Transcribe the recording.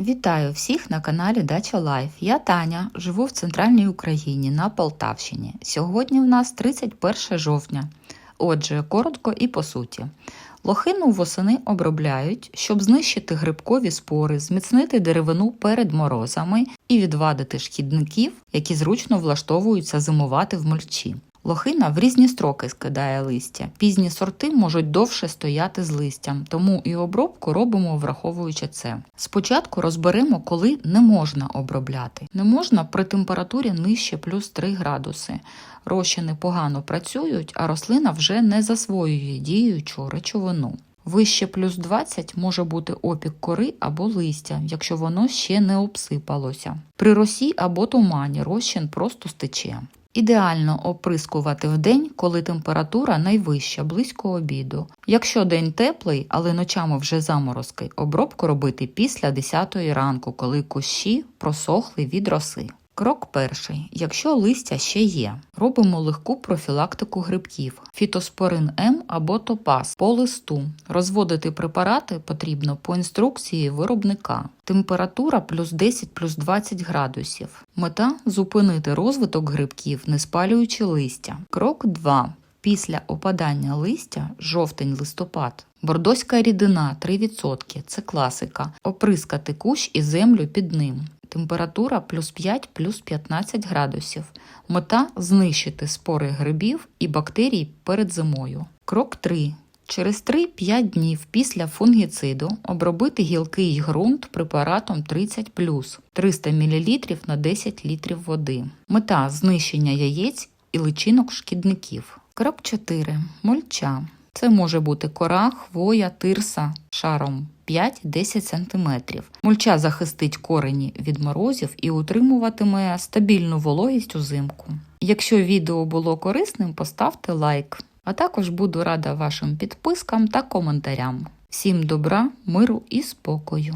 Вітаю всіх на каналі Дача Лайф. Я Таня, живу в центральній Україні на Полтавщині. Сьогодні в нас 31 жовтня. Отже, коротко і по суті. Лохину восени обробляють, щоб знищити грибкові спори, зміцнити деревину перед морозами і відвадити шкідників, які зручно влаштовуються зимувати в мульчі. Лохина в різні строки скидає листя. Пізні сорти можуть довше стояти з листям, тому і обробку робимо враховуючи це. Спочатку розберемо, коли не можна обробляти. Не можна при температурі нижче плюс 3 градуси. Розчини погано працюють, а рослина вже не засвоює діючу речовину. Вище плюс 20 може бути опік кори або листя, якщо воно ще не обсипалося. При росі або тумані розчин просто стече. Ідеально оприскувати в день, коли температура найвища, близько обіду. Якщо день теплий, але ночами вже заморозки, обробку робити після 10 ранку, коли кущі просохли від роси. Крок перший. Якщо листя ще є, робимо легку профілактику грибків, фітоспорин М або топаз по листу. Розводити препарати потрібно по інструкції виробника. Температура плюс 10 плюс 20 градусів. Мета зупинити розвиток грибків, не спалюючи листя. Крок 2. Після опадання листя жовтень-листопад. Бордоська рідина 3%, це класика. Оприскати кущ і землю під ним. Температура плюс 5 плюс 15 градусів. Мета знищити спори грибів і бактерій перед зимою. Крок 3. Через 3-5 днів після фунгіциду обробити гілкий ґрунт препаратом 30 300 мл на 10 літрів води. Мета знищення яєць і личинок шкідників. Крок 4. Мульча. Це може бути кора, хвоя, тирса шаром 5-10 см. Мульча захистить корені від морозів і утримуватиме стабільну вологість узимку. Якщо відео було корисним, поставте лайк. А також буду рада вашим підпискам та коментарям. Всім добра, миру і спокою!